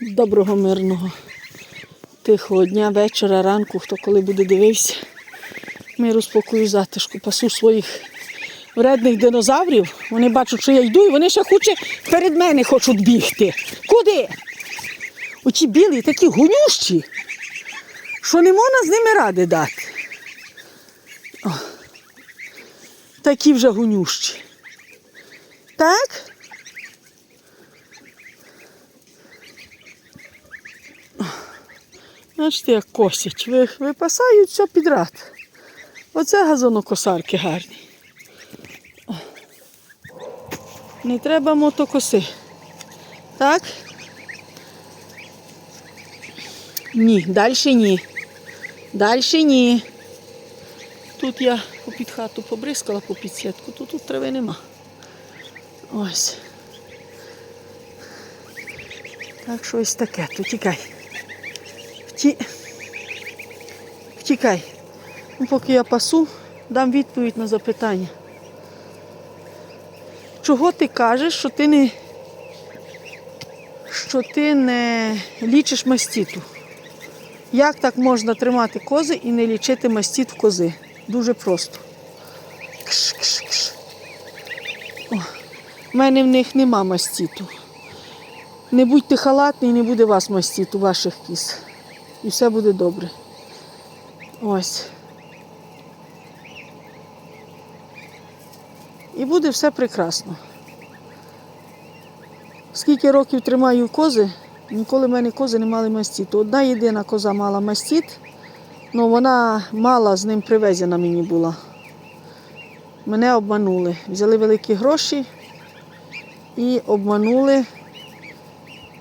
Доброго мирного тихого дня, вечора, ранку, хто коли буде дивився. Миру, спокою, затишку. Пасу своїх вредних динозаврів. Вони бачать, що я йду, і вони ще хоче перед мене хочуть бігти. Куди? Оті білі такі гунющі, що не можна з ними ради дати. О, такі вже гунющі. Так? Бачите, як косять. Ви, випасають все підряд. Оце газонокосарки гарні. Не треба мотокоси. Так? Ні, далі ні. Далі ні. Тут я попід хату побризкала по підсітку, то тут трави нема. Ось. Так що ось таке, то тікай. Вті... Втікай. Ну, поки я пасу, дам відповідь на запитання. Чого ти кажеш, що ти не, що ти не лічиш мастіту? Як так можна тримати кози і не лічити мастіт в кози? Дуже просто. Кш, кш, кш. О, в мене в них нема мастіту. Не будьте халатні, не буде вас мастіту, ваших кіз. І все буде добре. Ось. І буде все прекрасно. Скільки років тримаю кози, ніколи в мене кози не мали мастіту. Одна єдина коза мала мастіт, але вона мала з ним привезена мені була. Мене обманули. Взяли великі гроші і обманули.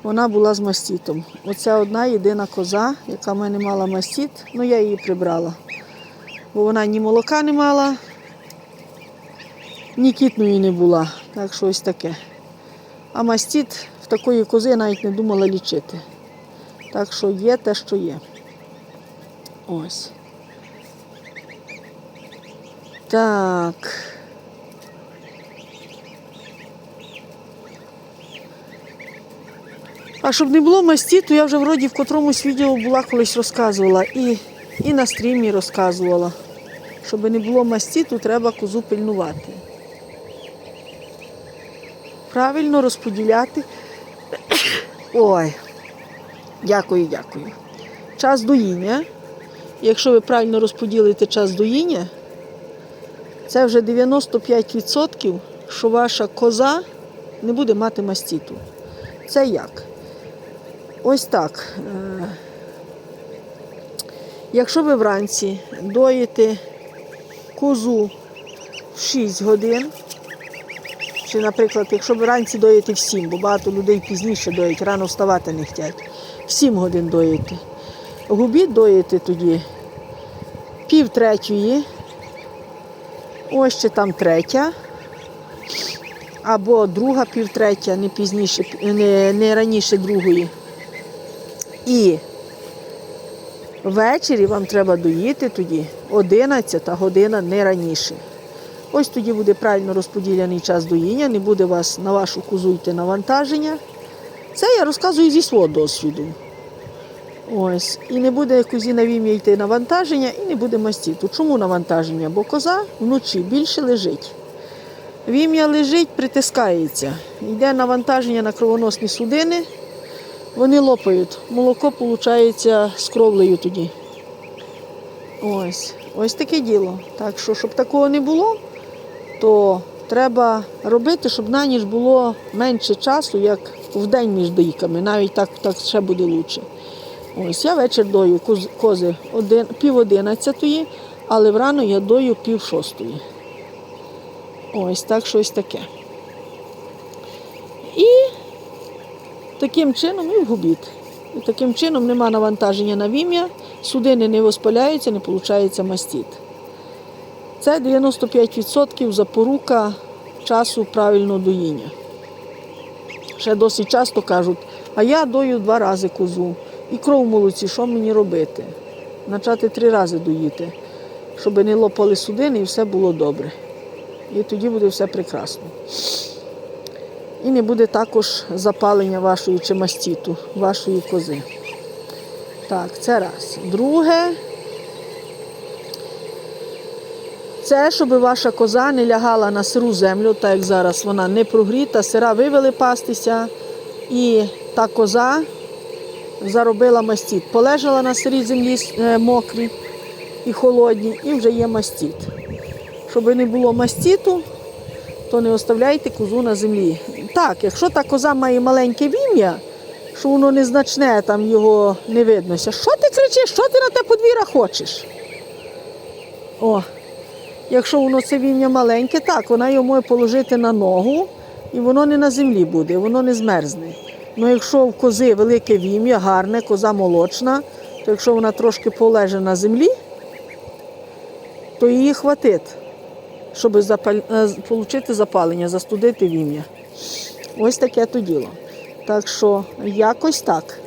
Вона була з мастітом. Оця одна єдина коза, яка в мене мала мастіт, ну я її прибрала. Бо вона ні молока не мала, ні кітної не була. Так що ось таке. А мастіт в такої кози я навіть не думала лічити. Так що є те, що є. Ось. Так. А щоб не було мастіту, я вже вроді в котромусь відео була колись розказувала і, і на стрімі розказувала. Щоб не було мастіту, треба козу пильнувати. Правильно розподіляти. Ой, дякую, дякую. Час доїння. Якщо ви правильно розподілите час доїння, це вже 95%, що ваша коза не буде мати мастіту. Це як? Ось так. Е, Якщо ви вранці доїте козу в 6 годин, чи, наприклад, якщо ви вранці доїте в 7, бо багато людей пізніше доїть, рано вставати не хочуть, в 7 годин доїте. Губі доїте тоді пів третьої, ось ще там третя, або друга пів третя, не пізніше, не, не раніше другої. І ввечері вам треба доїти тоді 11 година не раніше. Ось тоді буде правильно розподілений час доїння, не буде вас на вашу козу йти навантаження. Це я розказую зі свого досвіду. Ось. І не буде козі на вім'я йти навантаження і не буде мастіту. Чому навантаження? Бо коза вночі більше лежить. Вім'я лежить, притискається. Йде навантаження на кровоносні судини, вони лопають. Молоко виходить з кровлею тоді. Ось. Ось таке діло. Так що, щоб такого не було, то треба робити, щоб на ніч було менше часу, як в день між доїками. Навіть так, так ще буде краще. Ось я вечір дою кози один, пів одинадцятої, але врано я дою пів шостої. Ось так щось таке. Таким чином і в губіт. І таким чином нема навантаження на вім'я, судини не воспаляються, не виходить мастіт. Це 95% запорука часу правильного доїння. Ще досить часто кажуть, а я дою два рази козу. І кров в молоці, що мені робити? Почати три рази доїти, щоб не лопали судини і все було добре. І тоді буде все прекрасно. І не буде також запалення вашої чи мастіту, вашої кози. Так, це раз. Друге. Це, щоб ваша коза не лягала на сиру землю, так як зараз вона не прогріта, сира вивели пастися, і та коза заробила мастіт. Полежала на сирій землі е, мокрій і холодній, і вже є мастіт. Щоб не було мастіту, то не оставляйте козу на землі. Так, якщо та коза має маленьке вім'я, що воно незначне, там його не виднося. Що ти кричиш, що ти на те подвір'я хочеш? О, якщо воно це вім'я маленьке, так, вона його може положити на ногу, і воно не на землі буде, воно не змерзне. Ну якщо в кози велике вім'я, гарне, коза молочна, то якщо вона трошки полеже на землі, то її хватить, щоб е, отримати запалення, застудити вім'я. Ось таке то діло. Так що якось так.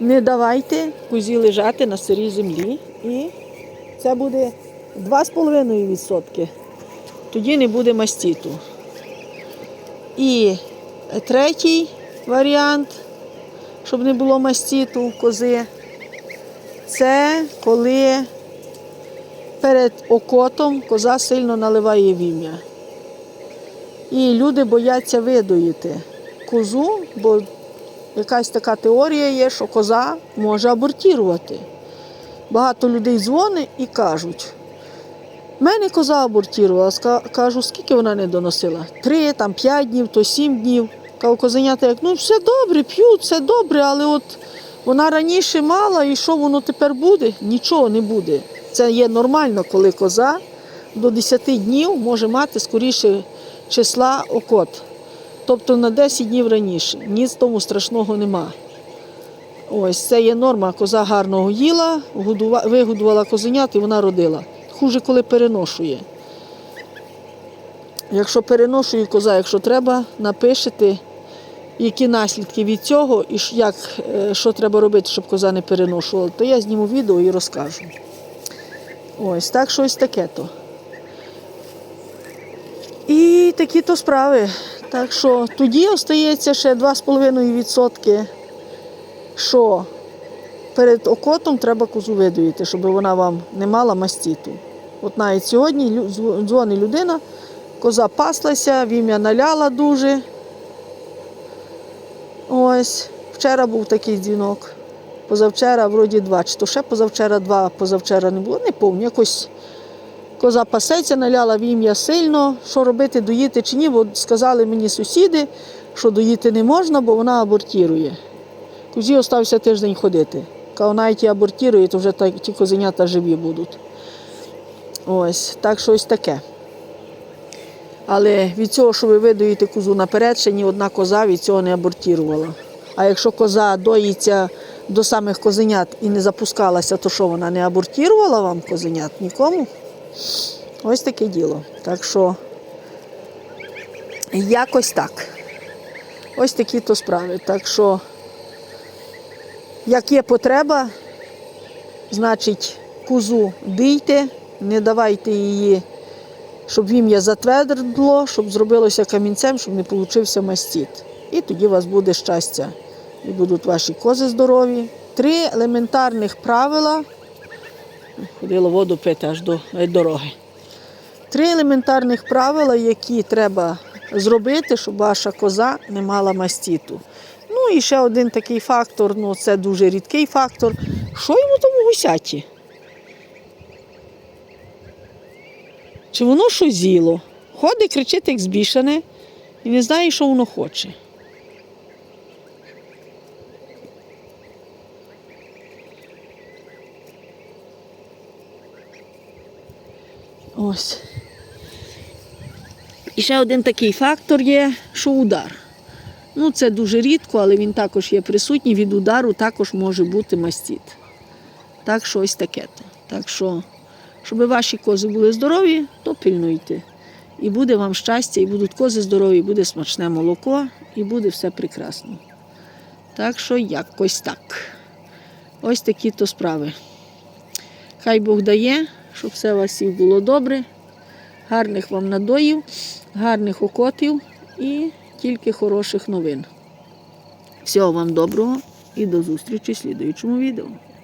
Не давайте козі лежати на сирій землі. І це буде 2,5%. Тоді не буде мастіту. І третій варіант, щоб не було мастіту у кози, це коли перед окотом коза сильно наливає вім'я. І люди бояться видоїти козу, бо якась така теорія є, що коза може абортувати. Багато людей дзвонять і кажуть, в мене коза абортувала. Кажу, скільки вона не доносила? Три, там, п'ять днів, то сім днів. Кажу, козенята, як ну все добре, п'ють, все добре, але от вона раніше мала, і що воно тепер буде? Нічого не буде. Це є нормально, коли коза до 10 днів може мати скоріше числа окот. Тобто на 10 днів раніше. Ні з тому страшного нема. Ось це є норма. Коза гарно їла, вигодувала козенят і вона родила. Хуже, коли переношує. Якщо переношує коза, якщо треба, напишете, які наслідки від цього і як, е, що треба робити, щоб коза не переношувала, то я зніму відео і розкажу. Ось так щось таке то. І такі то справи. Так що тоді остається ще 2,5%, що перед окотом треба козу видоїти, щоб вона вам не мала мастіту. От навіть сьогодні дзвонить людина, коза паслася, вім'я наляла дуже. Ось, вчора був такий дзвінок. Позавчора вроді два, чи то ще позавчора два, позавчора не було, не пам'ятаю, якось коза пасеться, наляла вім'я сильно. Що робити, доїти чи ні? Бо сказали мені сусіди, що доїти не можна, бо вона абортірує. Кузі остався тиждень ходити. Каже, навіть і абортірує, то вже ті козенята живі будуть. Ось, так щось таке. Але від цього, що ви видаєте козу наперед, ще ні одна коза від цього не абортірувала. А якщо коза доїться до самих козенят і не запускалася, то що вона не абортірувала вам козенят? Нікому? Ось таке діло. Так що якось так. Ось такі то справи. Так що, як є потреба, значить, козу дийте, не давайте її, щоб вім'я затвердло, щоб зробилося камінцем, щоб не получився мастіт. І тоді у вас буде щастя. І будуть ваші кози здорові. Три елементарних правила. Ходило воду пити аж до дороги. Три елементарних правила, які треба зробити, щоб ваша коза не мала мастіту. Ну і ще один такий фактор, ну це дуже рідкий фактор. Що йому тому гусяті? Чи воно що з'їло? Ходить, кричить, як збішане, і не знає, що воно хоче. Ось. І ще один такий фактор є, що удар. Ну, це дуже рідко, але він також є присутній. Від удару також може бути мастіт. Так що ось таке. Так що, щоб ваші кози були здорові, то пильнуйте. І буде вам щастя, і будуть кози здорові, і буде смачне молоко, і буде все прекрасно. Так що якось так. Ось такі то справи. Хай Бог дає, щоб все у вас всіх було добре. Гарних вам надоїв, гарних окотів і тільки хороших новин. Всього вам доброго і до зустрічі в слідуючому відео.